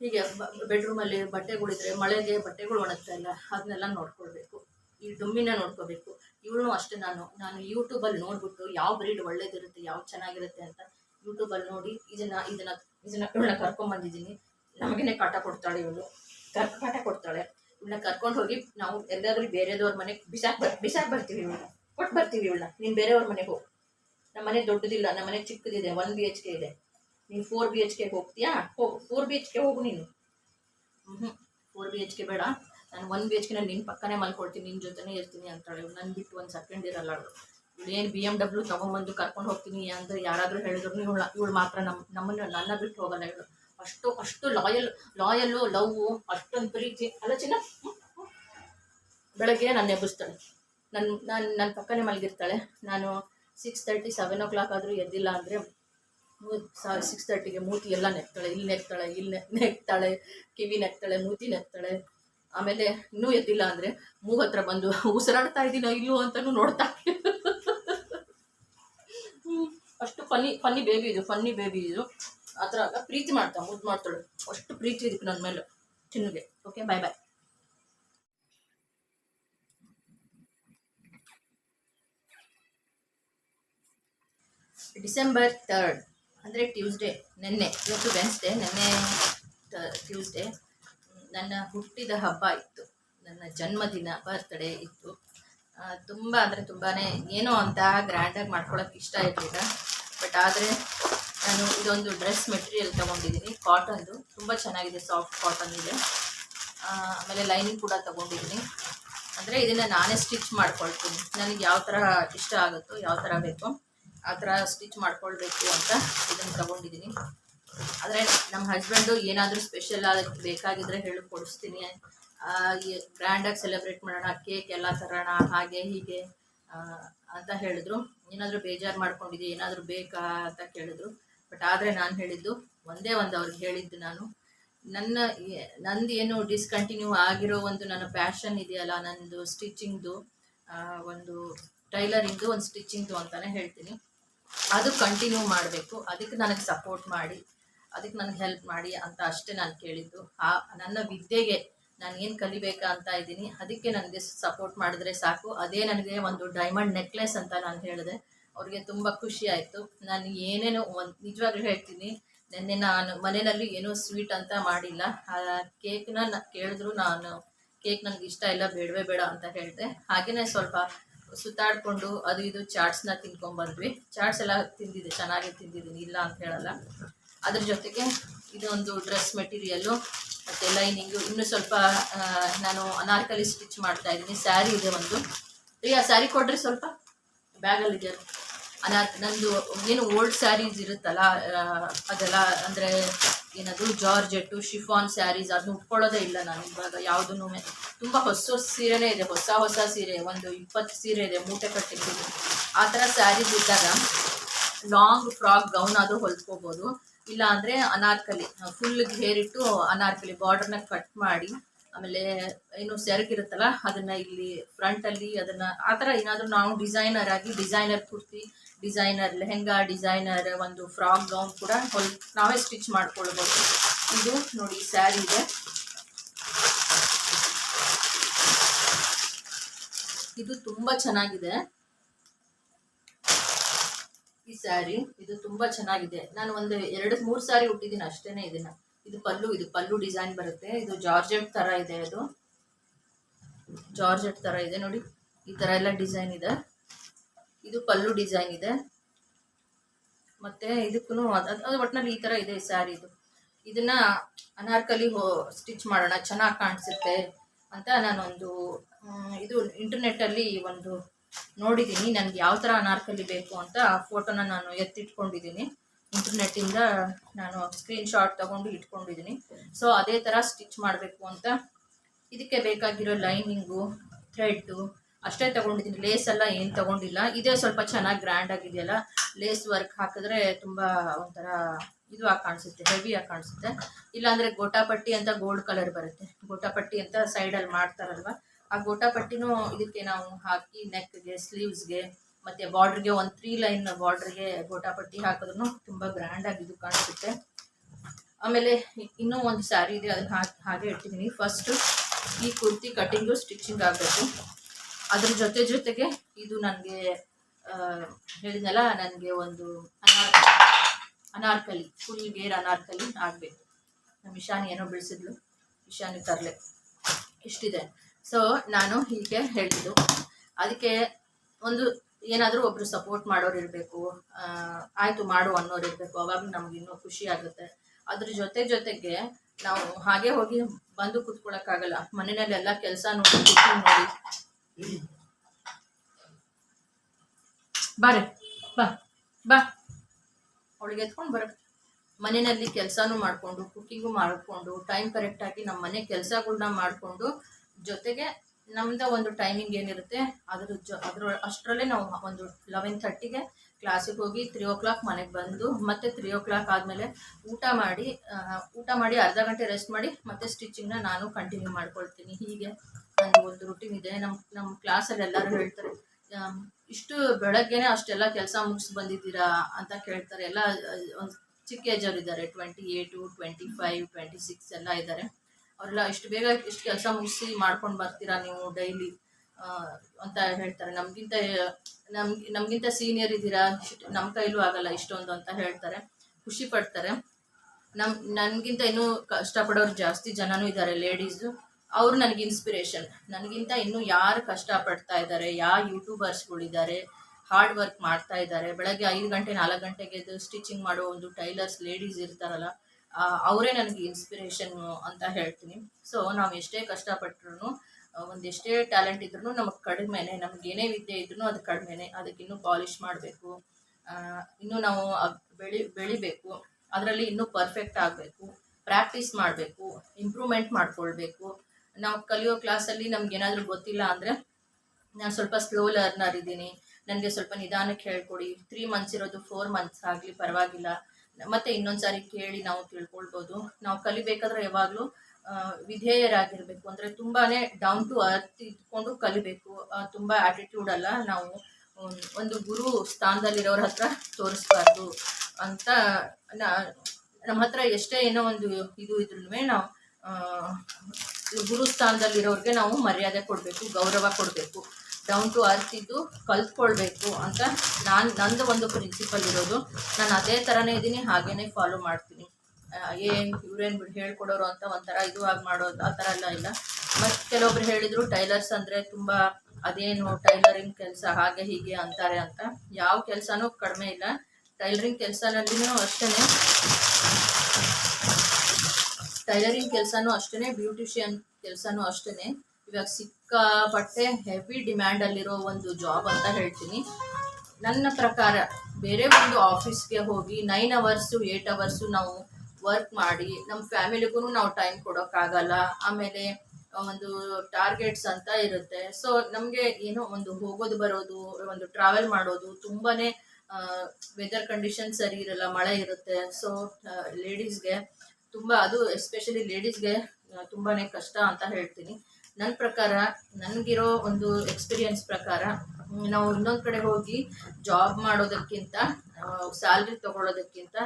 [SPEAKER 1] ಹೀಗೆ ಬೆಡ್ರೂಮಲ್ಲಿ ಬಟ್ಟೆಗಳಿದ್ರೆ ಮಳೆಗೆ ಬಟ್ಟೆಗಳು ಒಣಗ್ತಾ ಇಲ್ಲ ಅದನ್ನೆಲ್ಲ ನೋಡ್ಕೊಳ್ಬೇಕು. ಈ ಡುಮ್ಮಿನ ನೋಡ್ಕೋಬೇಕು. ಇವಳು ಅಷ್ಟೇ ನಾನು ನಾನು ಯೂಟ್ಯೂಬಲ್ಲಿ ನೋಡ್ಬಿಟ್ಟು ಯಾವ ಬ್ರೀಡ್ ಒಳ್ಳೇದಿರುತ್ತೆ, ಯಾವ ಚೆನ್ನಾಗಿರುತ್ತೆ ಅಂತ ಯೂಟ್ಯೂಬಲ್ಲಿ ನೋಡಿ, ಇದನ್ನ ಇದನ್ನ ಇದನ್ನ ಇವಳನ್ನ ಕರ್ಕೊಂಬಂದಿದ್ದೀನಿ ನಮಗೇನೆ ಕಾಟ ಕೊಡ್ತಾಳೆ ಇವಳು. ಕರ್ಕ ಕಾಟ ಕೊಡ್ತಾಳೆ. ಇವಳನ್ನ ಕರ್ಕೊಂಡು ಹೋಗಿ ನಾವು ಎಲ್ಲಾದ್ರೂ ಬೇರೆದವ್ರ ಮನೆಗೆ ಬಿಸಾಕ್ ಬರ್, ಬಿಸಾಕ್ ಬರ್ತೀವಿ ಇವಳನ್ನ ಕೊಟ್ಟು ಬರ್ತೀವಿ ಇವಳನ್ನ. ನೀನು ಬೇರೆಯವ್ರ ಮನೆಗೆ ಹೋಗು. ನಮ್ಮ ಮನೆ ದೊಡ್ಡದಿಲ್ಲ ನಮ್ಮ ಮನೆ ಚಿಕ್ಕದಿದೆ ಒನ್ ಬಿ ಎಚ್ ಕೆ ಇದೆ. ನೀನ್ ಫೋರ್ ಬಿ ಎಚ್ ಕೆ ಹೋಗ್ತೀಯಾ? ಹೋಗು ಫೋರ್ ಬಿ ಎಚ್ ಕೆ ಹೋಗು ನೀನು. Hmm four B H K ಬೇಡ. ನಾನು ಒನ್ ಬಿ ಎಚ್ ಕೆನ ನಿನ್ನ ಪಕ್ಕನೇ ಮಲ್ಕೊಳ್ತೀನಿ ನಿನ್ನ ಜೊತೆನೇ ಇರ್ತೀನಿ ಅಂತಾಳೆ ನನ್ ಬಿಟ್ಟು ಒಂದು ಸೆಕೆಂಡ್ ಇರಲ್ಲ ಏನು ಬಿ ಎಂ ಡಬ್ಲ್ಯೂ ತೊಗೊಂಬಂದು ಕರ್ಕೊಂಡು ಹೋಗ್ತೀನಿ ಅಂದರೆ ಯಾರಾದರೂ ಹೇಳಿದ್ರು ಇವಳು ಇವಳು ಮಾತ್ರ ನಮ್ಮ ನಮ್ಮನ್ನು, ನನ್ನ ಬಿಟ್ಟು ಹೋಗಲ್ಲ ಇವಳು. ಅಷ್ಟು ಅಷ್ಟು ಲಾಯಲ್ ಲಾಯಲ್ಲು ಲವ್ ಅಷ್ಟೊಂದು ಪ್ರೀತಿ. ಅಲ್ಲ ಚಿನ್ನ. ಬೆಳಗ್ಗೆ ನನ್ನ ಎಬ್ಬಿಸ್ತಾಳೆ. ನನ್ನ ನಾನು ನನ್ನ ಪಕ್ಕನೇ ಮಲಗಿರ್ತಾಳೆ. ನಾನು six thirty seven o'clock ಆದರೂ ಎದ್ದಿಲ್ಲ ಅಂದರೆ ಸಿಕ್ಸ್ ತರ್ಟಿಗೆ ಮೂತಿ ಎಲ್ಲ ನೆಕ್ತಾಳೆ. ಇಲ್ಲಿ ನೆಕ್ತಾಳೆ, ಇಲ್ಲಿ ನೆಕ್, ನೆಕ್ತಾಳೆ, ಕಿವಿ ನೆಕ್ತಾಳೆ, ಮೂತಿ ನೆಕ್ತಾಳೆ. ಆಮೇಲೆ ಇನ್ನೂ ಎದ್ದಿಲ್ಲ ಅಂದರೆ ಮೂಗತ್ರ ಬಂದು ಉಸಿರಾಡ್ತಾ ಇದ್ದೀನೋ ಇಲ್ಲೋ ಅಂತಲೂ ನೋಡ್ತಾ. ಅಷ್ಟು ಫನ್ನಿ ಫನ್ನಿ ಬೇಬಿ ಇದು, ಫನ್ನಿ ಬೇಬಿ ಇದು. ಆ ಪ್ರೀತಿ ಮಾಡ್ತಾ, ಮುದ್ದು ಮಾಡ್ತಾಳೆ. ಅಷ್ಟು ಪ್ರೀತಿ ಇದಕ್ಕೆ ನನ್ನ ಮೇಲೆ ಚಿನ್ನುಗೆ okay bye bye December third ಅಂದರೆ ಟ್ಯೂಸ್ಡೇ ನಿನ್ನೆ, ಇವತ್ತು ವೆನ್ಸ್ಡೇ ನೆನ್ನೆ ಟ್ಯೂಸ್ಡೇ ನನ್ನ ಹುಟ್ಟಿದ ಹಬ್ಬ ಇತ್ತು. ನನ್ನ ಜನ್ಮದಿನ ಬರ್ತಡೇ ಇತ್ತು. ತುಂಬ ಅಂದರೆ ತುಂಬಾ ಏನೋ ಅಂತ ಗ್ರ್ಯಾಂಡಾಗಿ ಮಾಡ್ಕೊಳಕ್ಕೆ ಇಷ್ಟ ಇರಲಿಲ್ಲ. ಬಟ್ ಆದರೆ ನಾನು ಇದೊಂದು ಡ್ರೆಸ್ ಮೆಟೀರಿಯಲ್ ತೊಗೊಂಡಿದ್ದೀನಿ ಕಾಟನ್ದು ತುಂಬ ಚೆನ್ನಾಗಿದೆ ಸಾಫ್ಟ್ ಕಾಟನ್ ಇದೆ. ಆಮೇಲೆ ಲೈನಿಂಗ್ ಕೂಡ ತೊಗೊಂಡಿದ್ದೀನಿ. ಅಂದರೆ ಇದನ್ನು ನಾನೇ ಸ್ಟಿಚ್ ಮಾಡ್ಕೊಳ್ತೀನಿ. ನನಗೆ ಯಾವ ಥರ ಇಷ್ಟ ಆಗುತ್ತೋ, ಯಾವ ಥರ ಬೇಕೋ, ಆ ಥರ ಸ್ಟಿಚ್ ಮಾಡ್ಕೊಳ್ಬೇಕು ಅಂತ ಇದನ್ನು ತಗೊಂಡಿದ್ದೀನಿ. ಆದರೆ ನಮ್ಮ ಹಸ್ಬೆಂಡು ಏನಾದರೂ ಸ್ಪೆಷಲ್ ಆಗಿ ಬೇಕಾಗಿದ್ದರೆ ಹೇಳಿ ಕೊಡಿಸ್ತೀನಿ. ಗ್ರ್ಯಾಂಡಾಗಿ ಸೆಲೆಬ್ರೇಟ್ ಮಾಡೋಣ ಕೇಕ್ ಎಲ್ಲ ತರೋಣ, ಹಾಗೆ ಹೀಗೆ ಅಂತ ಹೇಳಿದ್ರು. ಏನಾದರೂ ಬೇಜಾರು ಮಾಡ್ಕೊಂಡಿದ್ದೆ ಏನಾದರೂ ಬೇಕಾ ಅಂತ ಕೇಳಿದ್ರು. ಬಟ್ ಆದರೆ ನಾನು ಹೇಳಿದ್ದು ಒಂದೇ ಒಂದು ಅವ್ರಿಗೆ ಹೇಳಿದ್ದು ನಾನು. ನನ್ನ, ನಂದು ಏನು ಡಿಸ್ಕಂಟಿನ್ಯೂ ಆಗಿರೋ ಒಂದು ನನ್ನ ಪ್ಯಾಷನ್ ಇದೆಯಲ್ಲ, ನಂದು ಸ್ಟಿಚಿಂಗ್ದು ಒಂದು ಟೈಲರಿಂಗ್ದು ಒಂದು ಸ್ಟಿಚಿಂಗ್ದು ಅಂತಲೇ ಹೇಳ್ತೀನಿ. ಅದು ಕಂಟಿನ್ಯೂ ಮಾಡಬೇಕು. ಅದಕ್ಕೆ ನನಗೆ ಸಪೋರ್ಟ್ ಮಾಡಿ, ಅದಕ್ಕೆ ನನಗೆ ಹೆಲ್ಪ್ ಮಾಡಿ ಅಂತ ಅಷ್ಟೇ ನಾನು ಕೇಳಿದ್ದು. ಆ, ನನ್ನ ವಿದ್ಯೆಗೆ ನಾನು ಏನು ಕಲಿಬೇಕಾ ಅಂತ ಇದ್ದೀನಿ. ಅದಕ್ಕೆ ನನಗೆ ಸಪೋರ್ಟ್ ಮಾಡಿದ್ರೆ ಸಾಕು. ಅದೇ ನನಗೆ ಒಂದು ಡೈಮಂಡ್ ನೆಕ್ಲೆಸ್ ಅಂತ ನಾನು ಹೇಳಿದೆ. ಅವ್ರಿಗೆ ತುಂಬ ಖುಷಿ ಆಯಿತು. ನಾನು ಏನೇನೋ ಒಂದು, ನಿಜವಾಗ್ಲೂ ಹೇಳ್ತೀನಿ. ನಿನ್ನೆ ನಾನು ಮನೆಯಲ್ಲಿ ಏನೂ ಸ್ವೀಟ್ ಅಂತ ಮಾಡಿಲ್ಲ. ಆ ಕೇಕ್ನ ಕೇಳಿದ್ರು ನಾನು ಕೇಕ್ ನನಗೆ ಇಷ್ಟ ಇಲ್ಲ, ಬೇಡವೇ ಬೇಡ ಅಂತ ಹೇಳಿದೆ. ಹಾಗೆಯೇ ಸ್ವಲ್ಪ ಸುತ್ತಾಡಿಕೊಂಡು ಅದು ಇದು ಚಾಟ್ಸ್ನ ತಿನ್ಕೊಂಡ್ಬಂದ್ವಿ ಚಾಟ್ಸ್ ಎಲ್ಲ ತಿಂದಿದ್ದೆ, ಚೆನ್ನಾಗಿ ತಿಂದಿದ್ದೀನಿ. ಇಲ್ಲ ಅಂತ ಹೇಳಲ್ಲ. ಅದ್ರ ಜೊತೆಗೆ ಇದೊಂದು ಡ್ರೆಸ್ ಮೆಟೀರಿಯಲ್ಲು ಮತ್ತು ಲೈನಿಂಗು ಇನ್ನೂ ಸ್ವಲ್ಪ ನಾನು ಅನಾರ್ಕಲಿ ಸ್ಟಿಚ್ ಮಾಡ್ತಾ ಇದ್ದೀನಿ. ಸ್ಯಾರಿ ಇದೆ ಒಂದು. ಪ್ರಿಯಾ ಸ್ಯಾರಿ ಕೊಡ್ರಿ ಸ್ವಲ್ಪ ಬ್ಯಾಗಲ್ಲಿದೆ ಅನಾರ್, ನಂದು ಏನು ಓಲ್ಡ್ ಸ್ಯಾರೀಸ್ ಇರುತ್ತಲ್ಲ ಅದೆಲ್ಲ ಅಂದರೆ ಏನದು, ಜಾರ್ಜೆಟ್ಟು, ಶಿಫಾನ್ ಸ್ಯಾರೀಸ್ ಅದನ್ನ ಉಟ್ಕೊಳ್ಳೋದೇ ಇಲ್ಲ ನಾನು ಇವಾಗ ಯಾವುದೂ ತುಂಬ ಹೊಸ ಹೊಸ ಸೀರೆನೇ ಇದೆ, ಹೊಸ ಹೊಸ ಸೀರೆ, ಒಂದು ಇಪ್ಪತ್ತು ಸೀರೆ ಇದೆ, ಮೂಟೆ ಕಟ್ಟಿದ್ದೀನಿ ಆ ಥರ ಸ್ಯಾರೀಸ್ ಇದ್ದಾಗ ಲಾಂಗ್ ಫ್ರಾಕ್ ಗೌನ್ ಆದರೂ ಹೊಲ್ಸ್ಕೋಬೋದು ಇಲ್ಲ ಅಂದರೆ ಅನಾರ್ಕಲಿ ಫುಲ್ ಹೇರಿಟ್ಟು ಅನಾರ್ಕಲಿ ಬಾರ್ಡರ್ನ ಕಟ್ ಮಾಡಿ, ಆಮೇಲೆ ಏನು ಸೆರಗಿರುತ್ತಲ್ಲ ಅದನ್ನ ಇಲ್ಲಿ ಫ್ರಂಟಲ್ಲಿ ಅದನ್ನ ಆ ಥರ ಏನಾದರೂ ನಾವು ಡಿಸೈನರ್ ಆಗಿ designer kurti designer lehenga designer ಒಂದು ಫ್ರಾಕ್ ಗೌನ್ ಕೂಡ ಹೊಲ್, ನಾವೇ ಸ್ಟಿಚ್ ಮಾಡ್ಕೊಳ್ಬೋದು. ಇದು ನೋಡಿ ಸ್ಯಾರಿ ಇದೆ. ಇದು ತುಂಬ ಚೆನ್ನಾಗಿದೆ. ಈ ಸ್ಯಾರಿ ಇದು ತುಂಬಾ ಚೆನ್ನಾಗಿದೆ. ನಾನು ಒಂದು ಎರಡು ಮೂರು ಸಾರಿ ಉಟ್ಟಿದ್ದೀನಿ ಅಷ್ಟೇನೆ ಇದನ್ನ. ಇದು ಪಲ್ಲು ಇದು ಪಲ್ಲು ಡಿಸೈನ್ ಬರುತ್ತೆ. ಇದು ಜಾರ್ಜೆಟ್ ತರ ಇದೆ ಅದು. ಜಾರ್ಜೆಟ್ ತರ ಇದೆ ನೋಡಿ. ಈ ತರ ಎಲ್ಲ ಡಿಸೈನ್ ಇದೆ. ಇದು ಪಲ್ಲು ಡಿಸೈನ್ ಇದೆ. ಮತ್ತೆ ಇದಕ್ಕೂ ಅದು ಒಟ್ಟಿನಲ್ಲಿ ಈ ತರ ಇದೆ ಸ್ಯಾರಿ ಇದು. ಇದನ್ನ ಅನಾರ್ಕಲಿ ಹೋ ಸ್ಟಿಚ್ ಮಾಡೋಣ. ಚೆನ್ನಾಗಿ ಕಾಣಿಸುತ್ತೆ ಅಂತ ನಾನೊಂದು ಇದು ಇದು ಇಂಟರ್ನೆಟ್ಟಲ್ಲಿ ಒಂದು ನೋಡಿದ್ದೀನಿ, ನನಗೆ ಯಾವ ಥರ ಅನಾರ್ಕಲಿ ಬೇಕು ಅಂತ ಆ ಫೋಟೋನ ನಾನು ಎತ್ತಿಟ್ಕೊಂಡಿದ್ದೀನಿ. ಇಂಟರ್ನೆಟ್ಟಿಂದ ನಾನು ಸ್ಕ್ರೀನ್ ಶಾಟ್ ತಗೊಂಡು ಇಟ್ಕೊಂಡಿದ್ದೀನಿ. ಸೊ ಅದೇ ಥರ ಸ್ಟಿಚ್ ಮಾಡಬೇಕು ಅಂತ. ಇದಕ್ಕೆ ಬೇಕಾಗಿರೋ ಲೈನಿಂಗು, ಥ್ರೆಡ್ಡು, ಅಷ್ಟೇ ತಗೊಂಡಿದ್ದೀನಿ. ಲೇಸ್ ಎಲ್ಲ ಏನು ತಗೊಂಡಿಲ್ಲ. ಇದೇ ಸ್ವಲ್ಪ ಚೆನ್ನಾಗಿ ಗ್ರ್ಯಾಂಡ್ ಆಗಿದೆಯಲ್ಲ, ಲೇಸ್ ವರ್ಕ್ ಹಾಕಿದ್ರೆ ತುಂಬ ಒಂಥರ ಇದು ಆಗಿ ಕಾಣಿಸುತ್ತೆ, ಹೆವಿ ಆಗಿ ಕಾಣಿಸುತ್ತೆ. ಇಲ್ಲಾಂದರೆ ಗೋಟಾಪಟ್ಟಿ ಅಂತ ಗೋಲ್ಡ್ ಕಲರ್ ಬರುತ್ತೆ. ಗೋಟಾಪಟ್ಟಿ ಅಂತ ಸೈಡಲ್ಲಿ ಮಾಡ್ತಾರಲ್ವ ಆ ಗೋಟಾಪಟ್ಟಿನೂ ಇದಕ್ಕೆ ನಾವು ಹಾಕಿ ನೆಕ್ಗೆ ಸ್ಲೀವ್ಸ್ಗೆ ಮತ್ತು ಬಾರ್ಡ್ರಿಗೆ ಒಂದು ತ್ರೀ ಲೈನ್ ಬಾರ್ಡ್ರಿಗೆ ಗೋಟಾಪಟ್ಟಿ ಹಾಕಿದ್ರು ತುಂಬ ಗ್ರ್ಯಾಂಡಾಗಿ ಇದು ಕಾಣಿಸುತ್ತೆ. ಆಮೇಲೆ ಇನ್ನೂ ಒಂದು ಸ್ಯಾರಿ ಇದೆ, ಅದನ್ನ ಹಾಕಿ, ಹಾಗೆ ಇಟ್ಟಿದ್ದೀನಿ ಫಸ್ಟು ಈ ಕುರ್ತಿ ಕಟ್ಟಿಂಗು ಸ್ಟಿಚಿಂಗ್ ಆಗಬೇಕು. ಅದ್ರ ಜೊತೆ ಜೊತೆಗೆ ಇದು ನನಗೆ ಹೇಳಿದ್ನಲ್ಲ, ನನಗೆ ಒಂದು ಅನಾರ್, ಅನಾರ್ಕಲಿ ಫುಲ್ ಗೇರ್ ಅನಾರ್ಕಲಿ ಆಗಬೇಕು. ನಮ್ಮ ಇಶಾನಿ ಏನೋ ಬಿಡಿಸಿದ್ಲು ಇಶಾನಿ ತರಲೆ. ಇಷ್ಟಿದೆ ಸೊ ನಾನು ಹೀಗೆ ಹೇಳಿದ್ದು. ಅದಕ್ಕೆ ಒಂದು ಏನಾದರೂ ಒಬ್ರು ಸಪೋರ್ಟ್ ಮಾಡೋರು ಇರಬೇಕು ಆಯಿತು ಮಾಡು ಅನ್ನೋರು ಇರಬೇಕು, ಅವಾಗ ನಮ್ಗೆ ಇನ್ನೂ ಖುಷಿ ಆಗುತ್ತೆ. ಅದ್ರ ಜೊತೆ ಜೊತೆಗೆ ನಾವು ಹಾಗೆ ಹೋಗಿ ಬಂದು ಕೂತ್ಕೊಳ್ಳೋಕ್ಕಾಗಲ್ಲ ಮನೆಯಲ್ಲೆಲ್ಲ ಕೆಲಸ ನೋಡಿ ನೋಡಿ. ಬಾರೆ, ಬಾ ಬಾ. ಅವಳಿಗೆ ಎತ್ಕೊಂಡು ಬರ. ಮನೆಯಲ್ಲಿ ಕೆಲಸನೂ ಮಾಡಿಕೊಂಡು ಕುಕ್ಕಿಂಗು ಮಾಡಿಕೊಂಡು ಟೈಮ್ ಕರೆಕ್ಟಾಗಿ ನಮ್ಮ ಮನೆ ಕೆಲಸಗಳನ್ನ ಮಾಡಿಕೊಂಡು ಜೊತೆಗೆ ನಮ್ಮದೇ ಒಂದು ಟೈಮಿಂಗ್ ಏನಿರುತ್ತೆ, ಅದ್ರ ಜೊ, ಅದ್ರ ಅಷ್ಟರಲ್ಲೇ ನಾವು ಒಂದು ಲೆವೆನ್ ಥರ್ಟಿಗೆ ಕ್ಲಾಸಿಗೆ ಹೋಗಿ ತ್ರೀ ಓ ಕ್ಲಾಕ್ ಮನೆಗೆ ಬಂದು ಮತ್ತೆ ತ್ರೀ ಓ ಕ್ಲಾಕ್ ಆದಮೇಲೆ ಊಟ ಮಾಡಿ ಊಟ ಮಾಡಿ ಅರ್ಧ ಗಂಟೆ ರೆಸ್ಟ್ ಮಾಡಿ ಮತ್ತೆ ಸ್ಟಿಚಿಂಗ್ನ ನಾನು ಕಂಟಿನ್ಯೂ ಮಾಡ್ಕೊಳ್ತೀನಿ. ಹೀಗೆ ನನಗೆ ಒಂದು ರುಟೀನ್ ಇದೆ. ನಮ್ಮ ನಮ್ಮ ಕ್ಲಾಸಲ್ಲಿ ಎಲ್ಲರೂ ಹೇಳ್ತಾರೆ ಇಷ್ಟು ಬೆಳಗ್ಗೆನೆ ಅಷ್ಟೆಲ್ಲ ಕೆಲಸ ಮುಗಿಸಿ ಬಂದಿದ್ದೀರಾ ಅಂತ ಕೇಳ್ತಾರೆ. ಎಲ್ಲ ಒಂದು ಚಿಕ್ಕ ಏಜವ್ರು ಇದ್ದಾರೆ twenty eight twenty five twenty six ಎಲ್ಲ ಇದ್ದಾರೆ. ಅವರೆಲ್ಲ ಇಷ್ಟು ಬೇಗ ಇಷ್ಟು ಕೆಲಸ ಮುಗಿಸಿ ಮಾಡ್ಕೊಂಡು ಬರ್ತೀರಾ ನೀವು ಡೈಲಿ? ಅಂತ ಹೇಳ್ತಾರೆ. ನಮಗಿಂತ, ನಮ್ಗೆ, ನಮಗಿಂತ ಸೀನಿಯರ್ ಇದ್ದೀರಾ? ನಮ್ಮ ಕೈಲೂ ಆಗಲ್ಲ ಇಷ್ಟೊಂದು ಅಂತ ಹೇಳ್ತಾರೆ. ಖುಷಿ ಪಡ್ತಾರೆ. ನಮ್, ನನಗಿಂತ ಇನ್ನೂ ಕಷ್ಟಪಡೋರು ಜಾಸ್ತಿ ಜನನೂ ಇದ್ದಾರೆ ಲೇಡೀಸು. ಅವ್ರು ನನಗೆ ಇನ್ಸ್ಪಿರೇಷನ್ ನನಗಿಂತ ಇನ್ನೂ ಯಾರು ಕಷ್ಟಪಡ್ತಾ ಇದ್ದಾರೆ, ಯಾವ ಯೂಟ್ಯೂಬರ್ಸ್ಗಳಿದ್ದಾರೆ, ಹಾರ್ಡ್ ವರ್ಕ್ ಮಾಡ್ತಾ ಇದ್ದಾರೆ. ಬೆಳಗ್ಗೆ ಐದು ಗಂಟೆ, ನಾಲ್ಕು ಗಂಟೆಗೆ ಸ್ಟಿಚಿಂಗ್ ಮಾಡೋ ಒಂದು ಟೈಲರ್ಸ್, ಲೇಡೀಸ್ ಇರ್ತಾರಲ್ಲ ಅವರೇ ನನಗೆ ಇನ್ಸ್ಪಿರೇಷನ್ ಅಂತ ಹೇಳ್ತೀನಿ. ಸೊ ನಾವು ಎಷ್ಟೇ ಕಷ್ಟಪಟ್ಟರು ಒಂದೆಷ್ಟೇ ಟ್ಯಾಲೆಂಟ್ ಇದ್ರೂ ನಮಗೆ ಕಡಿಮೆನೆ, ನಮ್ಗೆ ಏನೇ ವಿದ್ಯೆ ಇದ್ರೂ ಅದು ಕಡಿಮೆನೆ ಅದಕ್ಕಿನ್ನೂ ಪಾಲಿಷ್ ಮಾಡಬೇಕು. ಇನ್ನೂ ನಾವು ಬೆಳಿ, ಬೆಳಿಬೇಕು. ಅದರಲ್ಲಿ ಇನ್ನೂ ಪರ್ಫೆಕ್ಟ್ ಆಗಬೇಕು. ಪ್ರಾಕ್ಟೀಸ್ ಮಾಡಬೇಕು. ಇಂಪ್ರೂವ್ಮೆಂಟ್ ಮಾಡ್ಕೊಳ್ಬೇಕು. ನಾವು ಕಲಿಯೋ ಕ್ಲಾಸಲ್ಲಿ ನಮ್ಗೇನಾದರೂ ಗೊತ್ತಿಲ್ಲ ಅಂದರೆ, ನಾನು ಸ್ವಲ್ಪ ಸ್ಲೋ ಲರ್ನರ್ ಇದ್ದೀನಿ. ನನಗೆ ಸ್ವಲ್ಪ ನಿಧಾನಕ್ಕೆ ಹೇಳ್ಕೊಡಿ. ತ್ರೀ ಮಂತ್ಸ್ ಇರೋದು ಫೋರ್ ಮಂತ್ಸ್ ಆಗಲಿ ಪರವಾಗಿಲ್ಲ. ಮತ್ತೆ ಇನ್ನೊಂದು ಸಾರಿ ಕೇಳಿ ನಾವು ತಿಳ್ಕೊಳ್ಬೋದು. ನಾವು ಕಲಿಬೇಕಾದ್ರೆ ಯಾವಾಗಲೂ ವಿಧೇಯರಾಗಿರಬೇಕು. ಅಂದ್ರೆ ತುಂಬಾನೇ ಡೌನ್ ಟು ಅರ್ತ್ ಇಟ್ಕೊಂಡು ಕಲಿಬೇಕು. ತುಂಬಾ ಆಟಿಟ್ಯೂಡ್ ಅಲ್ಲ ನಾವು ಒಂದು ಗುರು ಸ್ಥಾನದಲ್ಲಿರೋರ ಹತ್ರ ತೋರಿಸ್ಬಾರ್ದು ಅಂತ ನಮ್ಮ ಹತ್ರ ಎಷ್ಟೇ ಏನೋ ಒಂದು ಇದು ಇದ್ರೂ ನಾವು ಗುರು ಸ್ಥಾನದಲ್ಲಿರೋರಿಗೆ ನಾವು ಮರ್ಯಾದೆ ಕೊಡಬೇಕು, ಗೌರವ ಕೊಡಬೇಕು. ಡೌನ್ ಟು ಅರ್ತ್ ಇದ್ದು ಕಲ್ತ್ಕೊಳ್ಬೇಕು ಅಂತ ನಾನು, ನಂದು ಒಂದು ಪ್ರಿನ್ಸಿಪಲ್ ಇರೋದು. ನಾನು ಅದೇ ಥರನೇ ಇದ್ದೀನಿ ಹಾಗೇ ಫಾಲೋ ಮಾಡ್ತೀನಿ. ಏನು, ಇವ್ರೇನು ಹೇಳ್ಕೊಡೋರು ಅಂತ ಒಂಥರ ಇದು ಆಗಿ ಮಾಡೋದು, ಆ ಥರ ಎಲ್ಲ ಇಲ್ಲ. ಮತ್ತು ಕೆಲವೊಬ್ರು ಹೇಳಿದರು, ಟೈಲರ್ಸ್ ಅಂದರೆ ತುಂಬ ಅದೇನು ಟೈಲರಿಂಗ್ ಕೆಲಸ, ಹಾಗೆ ಹೀಗೆ ಅಂತಾರೆ ಅಂತ. ಯಾವ ಕೆಲಸನೂ ಕಡಿಮೆ ಇಲ್ಲ. ಟೈಲರಿಂಗ್ ಕೆಲಸನಲ್ಲಿನೂ ಅಷ್ಟೇ ಟೈಲರಿಂಗ್ ಕೆಲಸನೂ ಅಷ್ಟೇ ಬ್ಯೂಟಿಷಿಯನ್ ಕೆಲಸನೂ ಅಷ್ಟೇ ಇವಾಗ ಸಿಕ್ಕಾಪಟ್ಟೆ ಹೆವಿ ಡಿಮ್ಯಾಂಡಲ್ಲಿರೋ ಒಂದು ಜಾಬ್ ಅಂತ ಹೇಳ್ತೀನಿ. ನನ್ನ ಪ್ರಕಾರ ಬೇರೆ ಒಂದು ಆಫೀಸ್ಗೆ ಹೋಗಿ ನೈನ್ ಅವರ್ಸು ಏಟ್ ಅವರ್ಸು ನಾವು ವರ್ಕ್ ಮಾಡಿ ನಮ್ಮ ಫ್ಯಾಮಿಲಿಗೂ ನಾವು ಟೈಮ್ ಕೊಡೋಕ್ಕಾಗಲ್ಲ. ಆಮೇಲೆ ಒಂದು ಟಾರ್ಗೆಟ್ಸ್ ಅಂತ ಇರುತ್ತೆ. ಸೊ ನಮಗೆ ಏನೋ ಒಂದು ಹೋಗೋದು ಬರೋದು, ಒಂದು ಟ್ರಾವೆಲ್ ಮಾಡೋದು ತುಂಬಾ ವೆದರ್ ಕಂಡೀಷನ್ ಸರಿ ಇರಲ್ಲ, ಮಳೆ ಇರುತ್ತೆ. ಸೊ ಲೇಡೀಸ್ಗೆ ತುಂಬ ಅದು ಎಸ್ಪೆಷಲಿ ಲೇಡೀಸ್ಗೆ ತುಂಬಾ ಕಷ್ಟ ಅಂತ ಹೇಳ್ತೀನಿ. ನನ್ನ ಪ್ರಕಾರ, ನನಗಿರೋ ಒಂದು ಎಕ್ಸ್ಪೀರಿಯನ್ಸ್ ಪ್ರಕಾರ ನಾವು ಇನ್ನೊಂದು ಕಡೆ ಹೋಗಿ ಜಾಬ್ ಮಾಡೋದಕ್ಕಿಂತ ಸ್ಯಾಲ್ರಿ ತಗೊಳ್ಳೋದಕ್ಕಿಂತ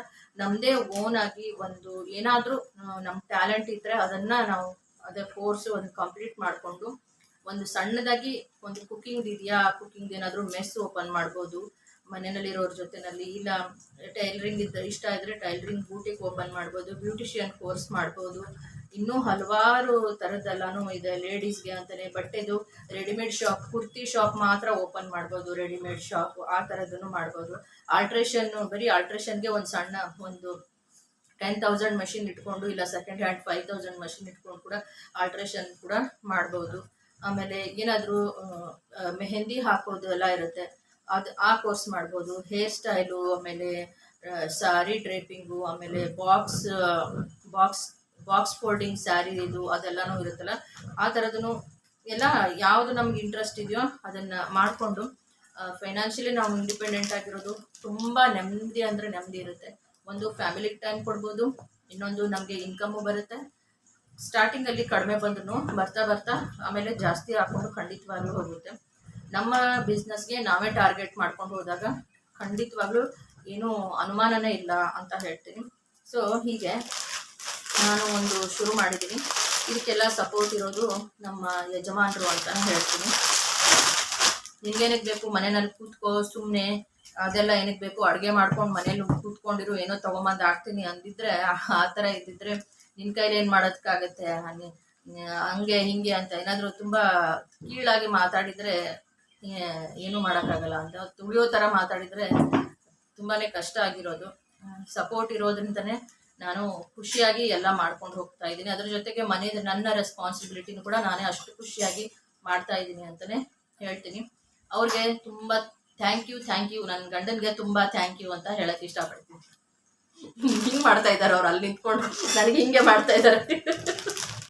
[SPEAKER 1] ನಮ್ಮದೇ ಓನ್ ಆಗಿ ಒಂದು ಏನಾದರೂ ನಮ್ಮ ಟ್ಯಾಲೆಂಟ್ ಇದ್ದರೆ ಅದನ್ನು ನಾವು ಅದೇ ಕೋರ್ಸ್ ಒಂದು ಕಂಪ್ಲೀಟ್ ಮಾಡಿಕೊಂಡು ಒಂದು ಸಣ್ಣದಾಗಿ ಒಂದು ಕುಕ್ಕಿಂಗ್ ಇದೆಯಾ ಕುಕ್ಕಿಂಗ್ ಏನಾದರೂ ಮೆಸ್ ಓಪನ್ ಮಾಡ್ಬೋದು. ಮನೆಯಲ್ಲಿರೋರ ಜೊತೆನಲ್ಲಿ ಇಲ್ಲ ಟೈಲರಿಂಗ್ ಇದ್ದ ಇಷ್ಟ ಇದ್ದರೆ ಟೈಲರಿಂಗ್ ಬೂಟಿಕ್ ಓಪನ್ ಮಾಡ್ಬೋದು ಬ್ಯೂಟಿಷಿಯನ್ ಕೋರ್ಸ್ ಮಾಡ್ಬೋದು. ಇನ್ನೂ ಹಲವಾರು ಥರದ್ದೆಲ್ಲನೂ ಇದೆ ಲೇಡೀಸ್ಗೆ ಅಂತಲೇ ಬಟ್ಟೆದು ರೆಡಿಮೇಡ್ ಶಾಪ್, ಕುರ್ತಿ ಶಾಪ್ ಮಾತ್ರ ಓಪನ್ ಮಾಡ್ಬೋದು, ರೆಡಿಮೇಡ್ ಶಾಪ್, ಆ ಥರದ್ದನ್ನು ಮಾಡ್ಬೋದು. ಆಲ್ಟ್ರೇಷನ್, ಬರೀ ಆಲ್ಟ್ರೇಷನ್ಗೆ ಒಂದು ಸಣ್ಣ ಒಂದು ಟೆನ್ ತೌಸಂಡ್ ಮಷಿನ್ ಇಟ್ಕೊಂಡು, ಇಲ್ಲ second hand five thousand machine ಇಟ್ಕೊಂಡು ಕೂಡ ಆಲ್ಟ್ರೇಷನ್ ಕೂಡ ಮಾಡ್ಬೋದು. ಆಮೇಲೆ ಏನಾದರೂ ಮೆಹಂದಿ ಹಾಕೋದು ಎಲ್ಲ ಇರುತ್ತೆ. ಅದು, ಆ ಕೋರ್ಸ್ ಮಾಡ್ಬೋದು. ಹೇರ್ ಸ್ಟೈಲು, ಆಮೇಲೆ ಸಾರಿ ಡ್ರೇಪಿಂಗು, ಆಮೇಲೆ box box box folding sari ಇದು ಅದೆಲ್ಲನೂ ಇರುತ್ತಲ್ಲ, ಆ ಥರದೂ ಎಲ್ಲ ಯಾವುದು ನಮ್ಗೆ ಇಂಟ್ರೆಸ್ಟ್ ಇದೆಯೋ ಅದನ್ನು ಮಾಡಿಕೊಂಡು ಫೈನಾನ್ಷಿಯಲಿ ನಾವು ಇಂಡಿಪೆಂಡೆಂಟ್ ಆಗಿರೋದು ತುಂಬ ನೆಮ್ಮದಿ ಅಂದರೆ ನೆಮ್ಮದಿ ಇರುತ್ತೆ. ಒಂದು ಫ್ಯಾಮಿಲಿಗೆ ಟೈಮ್ ಕೊಡ್ಬೋದು, ಇನ್ನೊಂದು ನಮಗೆ ಇನ್ಕಮ್ಮು ಬರುತ್ತೆ. ಸ್ಟಾರ್ಟಿಂಗಲ್ಲಿ ಕಡಿಮೆ ಬಂದ್ರೂ ಬರ್ತಾ ಬರ್ತಾ ಆಮೇಲೆ ಜಾಸ್ತಿ ಹಾಕೊಂಡು ಖಂಡಿತವಾಗ್ಲೂ ಹೋಗುತ್ತೆ. ನಮ್ಮ ಬಿಸ್ನೆಸ್ಗೆ ನಾವೇ ಟಾರ್ಗೆಟ್ ಮಾಡ್ಕೊಂಡು ಹೋದಾಗ ಖಂಡಿತವಾಗ್ಲೂ ಏನೂ ಅನುಮಾನನೇ ಇಲ್ಲ ಅಂತ ಹೇಳ್ತೀನಿ. ಸೊ ಹೀಗೆ. ನಾನು ಒಂದು ಶುರು ಮಾಡಿದ್ದೀನಿ. ಇದಕ್ಕೆಲ್ಲ ಸಪೋರ್ಟ್ ಇರೋದು ನಮ್ಮ ಯಜಮಾನರು ಅಂತ ಹೇಳ್ತೀನಿ. ನಿನ್ಗೇನಕ್ಕೆ ಬೇಕು? ಮನೆಯಲ್ಲಿ ಕೂತ್ಕೋ ಸುಮ್ಮನೆ ಅದೆಲ್ಲ ಏನಕ್ಕೆ ಬೇಕು? ಅಡುಗೆ ಮಾಡ್ಕೊಂಡು ಮನೇಲಿ ಕೂತ್ಕೊಂಡಿರು, ಏನೋ ತೊಗೊಂಬಂದು ಹಾಕ್ತೀನಿ ಅಂದಿದ್ರೆ ಆ ಥರ ಇದ್ದಿದ್ರೆ ನಿನ್ನ ಕೈಲಿ ಏನು ಮಾಡೋದಕ್ಕಾಗತ್ತೆ? ಹಂಗೆ ಹಂಗೆ, ಹಿಂಗೆ ಅಂತ ಏನಾದರೂ ತುಂಬ ಕೀಳಾಗಿ ಮಾತಾಡಿದರೆ ಏನೂ ಮಾಡೋಕ್ಕಾಗಲ್ಲ ಅಂತ. ತುಳಿಯೋ ಥರ ಮಾತಾಡಿದರೆ ತುಂಬಾ ಕಷ್ಟ ಆಗಿರೋದು. ಸಪೋರ್ಟ್ ಇರೋದ್ರಿಂದನೇ ನಾನು ಖುಷಿಯಾಗಿ ಎಲ್ಲ ಮಾಡ್ಕೊಂಡು ಹೋಗ್ತಾ ಇದ್ದೀನಿ. ಅದ್ರ ಜೊತೆಗೆ ಮನೆಯ ನನ್ನ ರೆಸ್ಪಾನ್ಸಿಬಿಲಿಟಿನೂ ಕೂಡ ನಾನೇ ಅಷ್ಟು ಖುಷಿಯಾಗಿ ಮಾಡ್ತಾ ಇದ್ದೀನಿ ಅಂತಲೇ ಹೇಳ್ತೀನಿ. ಅವ್ರಿಗೆ ತುಂಬ ಥ್ಯಾಂಕ್ ಯು ಥ್ಯಾಂಕ್ ಯು ನನ್ನ ಗಂಡನಿಗೆ ತುಂಬ ಥ್ಯಾಂಕ್ ಯು ಅಂತ ಹೇಳಕ್ಕೆ ಇಷ್ಟಪಡ್ತೀನಿ. ಹಿಂಗೆ ಮಾಡ್ತಾ ಇದ್ದಾರೆ ಅವ್ರು ಅಲ್ಲಿ ನಿಂತ್ಕೊಂಡು. ನನಗೆ ಹಿಂಗೆ ಮಾಡ್ತಾ ಇದ್ದಾರೆ.